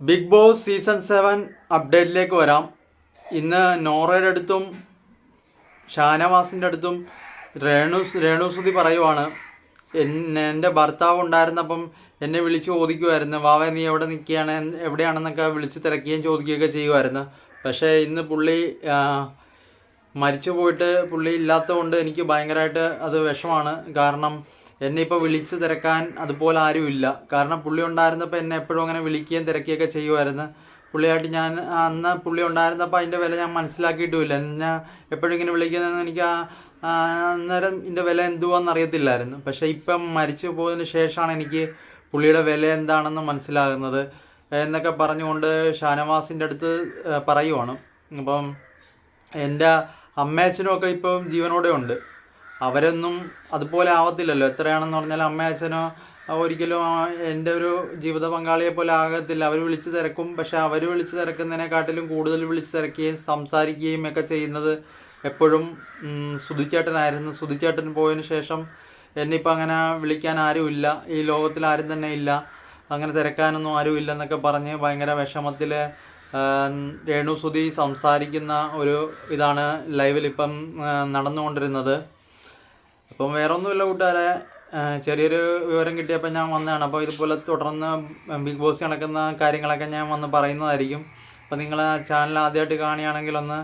Big Boss season seven അപ്ഡേറ്റിലേക്ക് വരാം. ഇന്ന് നോറയുടെ അടുത്തും ഷാനവാസിന്റെ അടുത്തും രേണു രേണുസുതി പറയുവാണ് എന്റെ ഭർത്താവ് ഉണ്ടായിരുന്നപ്പം എന്നെ വിളിച്ച് ചോദിക്കുമായിരുന്നു വാവേ നീ എവിടെ നിൽക്കുകയാണ്? എവിടെയാണെന്നൊക്കെ വിളിച്ച് തിരക്കുകയും ചോദിക്കുകയൊക്കെ ചെയ്യുമായിരുന്നു പക്ഷേ ഇന്ന് പുള്ളി മരിച്ചു പോയിട്ട് പുള്ളി ഇല്ലാത്തതുകൊണ്ട് എനിക്ക് ഭയങ്കരമായിട്ട് അത് വിഷമാണ്. കാരണം എന്നെ ഇപ്പോൾ വിളിച്ച് തിരക്കാൻ അതുപോലെ ആരും ഇല്ല. കാരണം പുള്ളി ഉണ്ടായിരുന്നപ്പോൾ എന്നെ എപ്പോഴും അങ്ങനെ വിളിക്കുകയും തിരക്കുകയൊക്കെ ചെയ്യുമായിരുന്നു. പുള്ളിയായിട്ട് ഞാൻ അന്ന് പുള്ളി ഉണ്ടായിരുന്നപ്പോൾ അതിന്റെ വില ഞാൻ മനസ്സിലാക്കിയിട്ടുമില്ല. എന്നെ എപ്പോഴും ഇങ്ങനെ വിളിക്കുന്നതെന്ന് എനിക്ക് ആ- അന്നേരം ഇതിന്റെ വില എന്തുവാന്ന് അറിയത്തില്ലായിരുന്നു. പക്ഷേ ഇപ്പം മരിച്ചു പോയതിന് ശേഷമാണ് എനിക്ക് പുള്ളിയുടെ വില എന്താണെന്ന് മനസ്സിലാകുന്നത് എന്നൊക്കെ പറഞ്ഞുകൊണ്ട് ഷാനവാസിന്റെ അടുത്ത് പറയുവാണ്. അപ്പം എന്റെ അമ്മയച്ഛനും ഒക്കെ ഇപ്പം ജീവനോടെ ഉണ്ട് അവരൊന്നും അതുപോലെ ആവത്തില്ലല്ലോ. എത്രയാണെന്ന് പറഞ്ഞാൽ അമ്മ അച്ഛനോ ഒരിക്കലും എന്റെ ഒരു ജീവിത പങ്കാളിയെ പോലെ ആകത്തില്ല. അവർ വിളിച്ച് തിരക്കും പക്ഷെ അവർ വിളിച്ച് തിരക്കുന്നതിനെക്കാട്ടിലും കൂടുതൽ വിളിച്ച് തിരക്കുകയും സംസാരിക്കുകയും ഒക്കെ ചെയ്യുന്നത് എപ്പോഴും സുധിച്ചേട്ടനായിരുന്നു. സുധിച്ചേട്ടൻ പോയതിനു ശേഷം എന്നിപ്പോൾ അങ്ങനെ വിളിക്കാൻ ആരുമില്ല ഈ ലോകത്തിൽ ആരും തന്നെ ഇല്ല. അങ്ങനെ തിരക്കാനൊന്നും ആരും ഇല്ലെന്നൊക്കെ പറഞ്ഞ് ഭയങ്കര വിഷമത്തിൽ രേണു സുധി സംസാരിക്കുന്ന ഒരു ഇതാണ് ലൈവിൽ ഇപ്പം നടന്നുകൊണ്ടിരുന്നത്. അപ്പം വേറെ ഒന്നുമില്ല കൂട്ടുകാരെ ചെറിയൊരു വിവരം കിട്ടിയപ്പോൾ ഞാൻ വന്നതാണ്. അപ്പോൾ ഇതുപോലെ തുടർന്ന് ബിഗ് ബോസ് നടക്കുന്ന കാര്യങ്ങളൊക്കെ ഞാൻ വന്ന് പറയുന്നതായിരിക്കും. അപ്പോൾ നിങ്ങൾ ചാനൽ ആദ്യമായിട്ട് കാണുകയാണെങ്കിൽ ഒന്ന്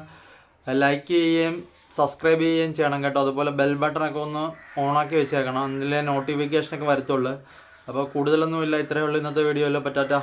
ലൈക്ക് ചെയ്യുകയും സബ്സ്ക്രൈബ് ചെയ്യുകയും ചെയ്യണം കേട്ടോ. അതുപോലെ ബെൽ ബട്ടണൊക്കെ ഒന്ന് ഓണാക്കി വെച്ചേക്കണം. അതിലെ നോട്ടിഫിക്കേഷനൊക്കെ വരത്തുള്ളൂ. അപ്പോൾ കൂടുതലൊന്നുമില്ല. ഇത്രയേ ഉള്ളൂ ഇന്നത്തെ വീഡിയോയിൽ പറ്റാറ്റ